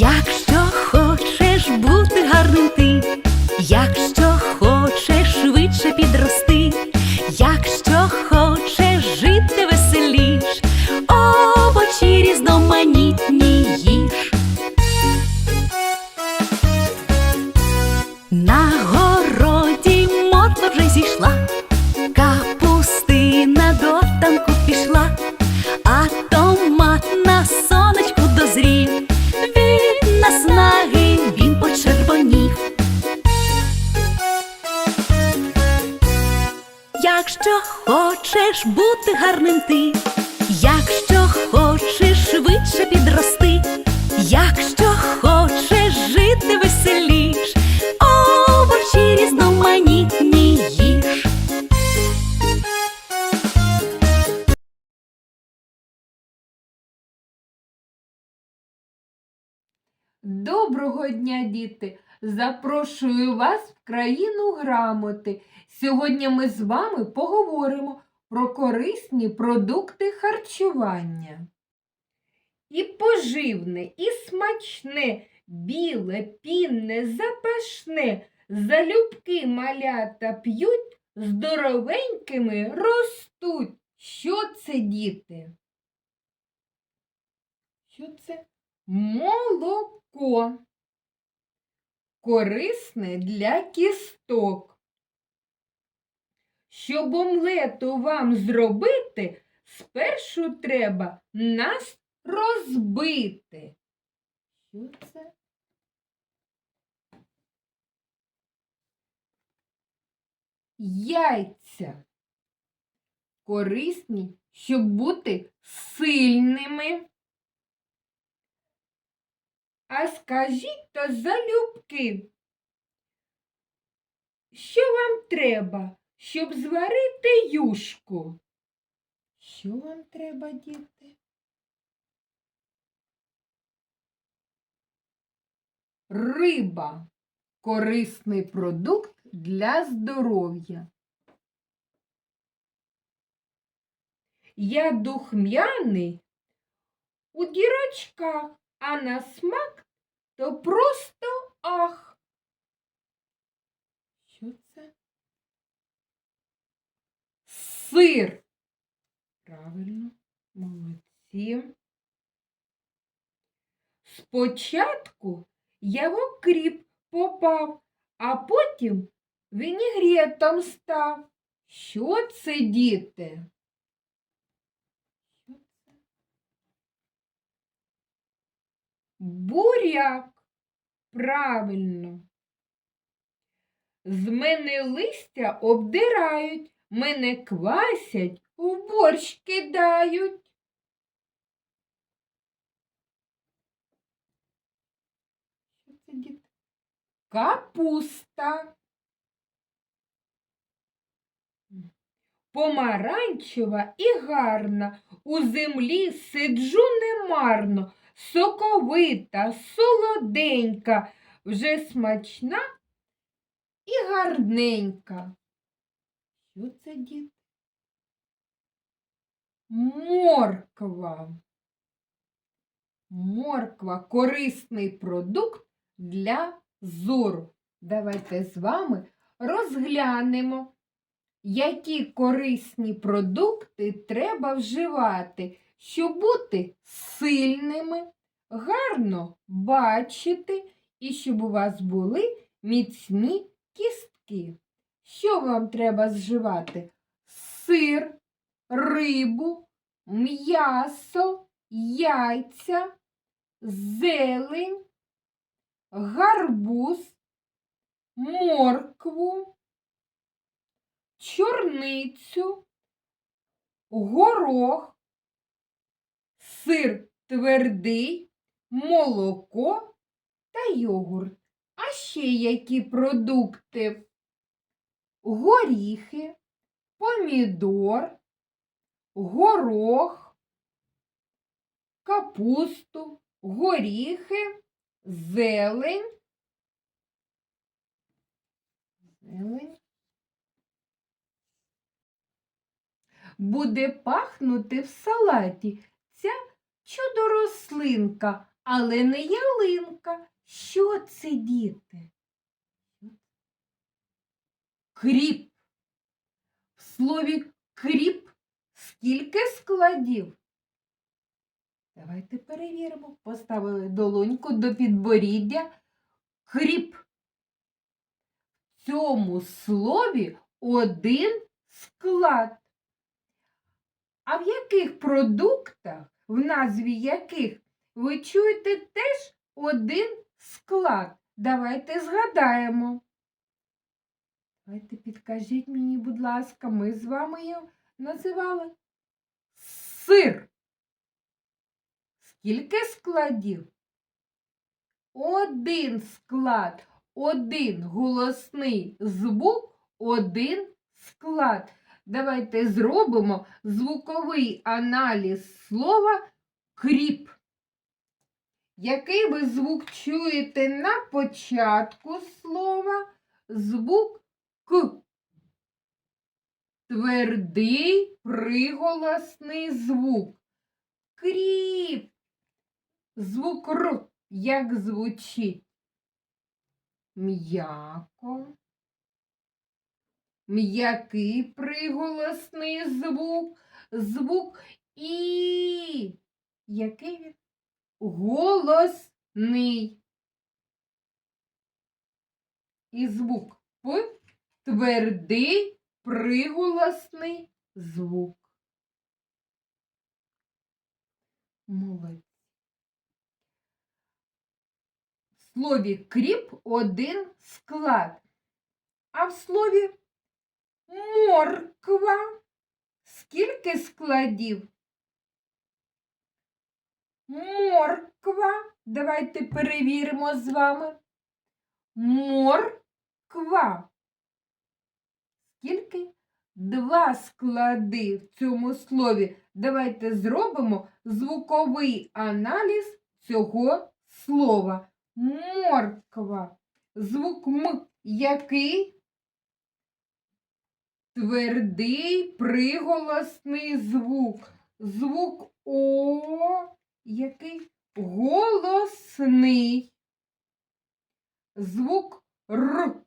Якщо хочеш бути гарним Якщо хочеш бути гарним ти, якщо хочеш швидше підрости, якщо хочеш жити веселіш, Доброго дня, діти! Запрошую вас в країну грамоти. Сьогодні ми з вами поговоримо про корисні продукти харчування. І поживне, і смачне, біле, пінне, запашне, залюбки малята п'ють, здоровенькими ростуть. Що це, діти? Що це? Молоко. Корисне для кісток. Щоб омлету вам зробити, спершу треба нас розбити. Що це? Яйця. Корисні, щоб бути сильними. А скажіть то залюбки, що вам треба, щоб зварити юшку? Що вам треба, діти? Риба корисний продукт для здоров'я. Я духмяний у дірочках, а на смак то просто ах. Що це? Сир. Правильно, молодці. Спочатку я в окріп попав, а потім вінігретом став. Що це, діти? Що це? Буряк. Правильно. З мене листя обдирають, мене квасять, у борщ кидають. Що це, діти? Капуста. Помаранчева і гарна, у землі сиджу немарно, соковита, солоденька, вже смачна і гарненька. Що це, діти? Морква. Морква корисний продукт для зору. Давайте з вами розглянемо, які корисні продукти треба вживати, щоб бути сильними, гарно бачити і щоб у вас були міцні кістки. Що вам треба зживати? Сир, рибу, м'ясо, яйця, зелень, гарбуз, моркву, чорницю, горох, сир твердий, молоко та йогурт. А ще які продукти? Горіхи, помідор, горох, капусту, горіхи, зелень. Зелень. Буде пахнути в салаті ця чудо рослинка, але не ялинка. Що це, діти? Кріп. В слові кріп скільки складів? Давайте перевіримо. Поставили долоньку до підборіддя. Кріп. В цьому слові один склад. А в яких продуктах, в назві яких ви чуєте теж один склад? Давайте згадаємо. Давайте підкажіть мені, будь ласка, ми з вами його називали сир. Скільки складів? Один склад, один голосний звук, один склад. Давайте зробимо звуковий аналіз слова кріп. Який ви звук чуєте на початку слова? Звук К. Твердий приголосний звук. Кріп. Звук Р. Як звучить? М'яко. М'який приголосний звук. Звук І. Який він? Голосний. І звук П твердий приголосний звук. Молодець. В слові кріп один склад, а в слові морква скільки складів? Морква. Давайте перевіримо з вами. Морква. Скільки? Два склади в цьому слові. Давайте зробимо звуковий аналіз цього слова. Морква. Звук М який? Твердий приголосний звук. Звук О який? Голосний. Звук Р.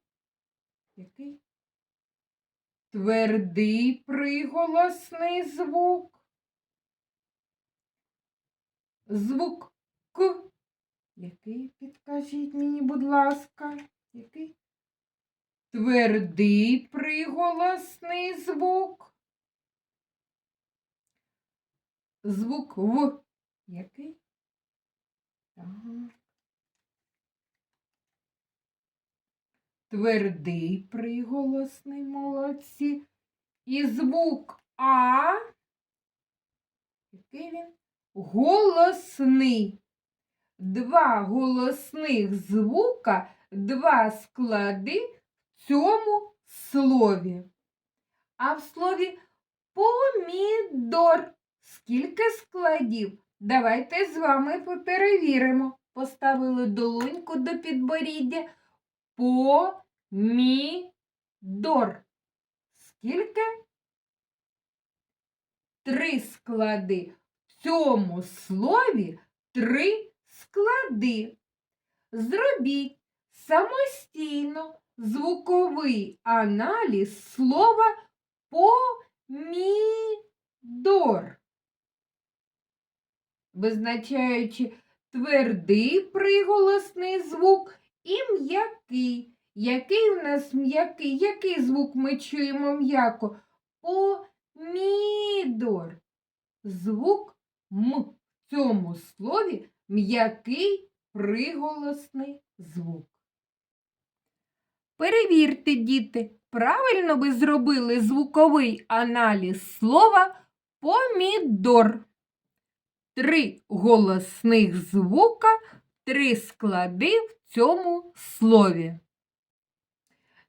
Який? Твердий приголосний звук. Звук К. Який? Підкажіть мені, будь ласка, який? Твердий приголосний звук. Звук В. Який? Так. Твердий приголосний молодці. І звук А. Який він? Голосний. Два голосних звука, два склади цьому слові. А в слові помідор. Скільки складів? Давайте з вами перевіримо. Поставили долоньку до підборіддя. Помідор. Скільки? Три склади. В цьому слові три склади. Зробіть самостійно звуковий аналіз слова помідор. Визначаючи твердий приголосний звук і м'який. Який у нас м'який? Який звук ми чуємо м'яко? Помідор. Звук М в цьому слові м'який приголосний звук. Перевірте, діти, правильно ви зробили звуковий аналіз слова помідор. Три голосних звука, три склади в цьому слові.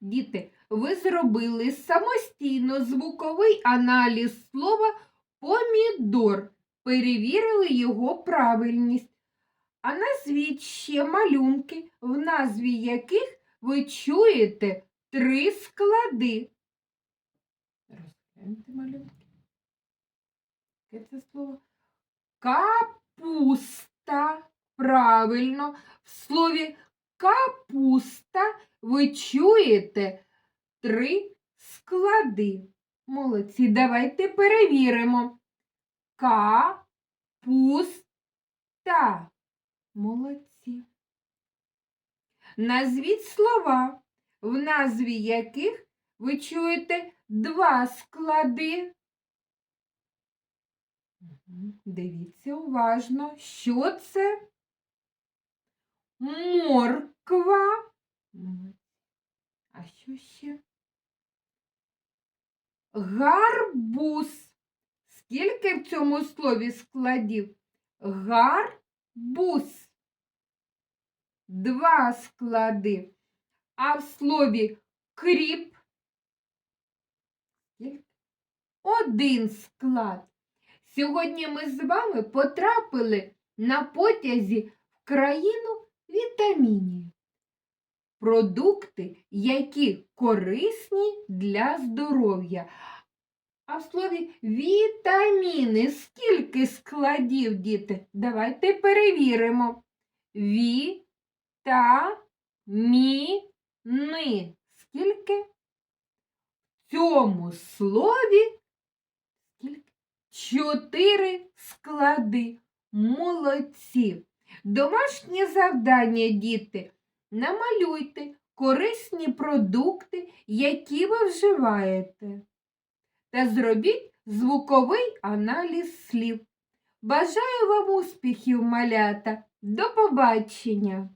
Діти, ви зробили самостійно звуковий аналіз слова помідор, перевірили його правильність. А назвіть ще малюнки, в назві яких ви чуєте три склади. Розгляньте малюнки. Яке це слово? Капуста. Правильно, в слові капуста ви чуєте три склади. Молодці, давайте перевіримо. Ка-пус-та. Молодці. Назвіть слова, в назві яких ви чуєте два склади. Дивіться уважно, що це? Морква. А що ще? Гарбуз. Скільки в цьому слові складів? Гарбуз. Два склади. А в слові кріп один склад. Сьогодні ми з вами потрапили на потязі в країну вітамінів. Продукти, які корисні для здоров'я. А в слові вітаміни скільки складів, діти? Давайте перевіримо. Ві та мі ни. Скільки? В цьому слові скільки? Чотири склади. Молодці. Домашнє завдання, діти. Намалюйте корисні продукти, які ви вживаєте. Та зробіть звуковий аналіз слів. Бажаю вам успіхів, малята. До побачення!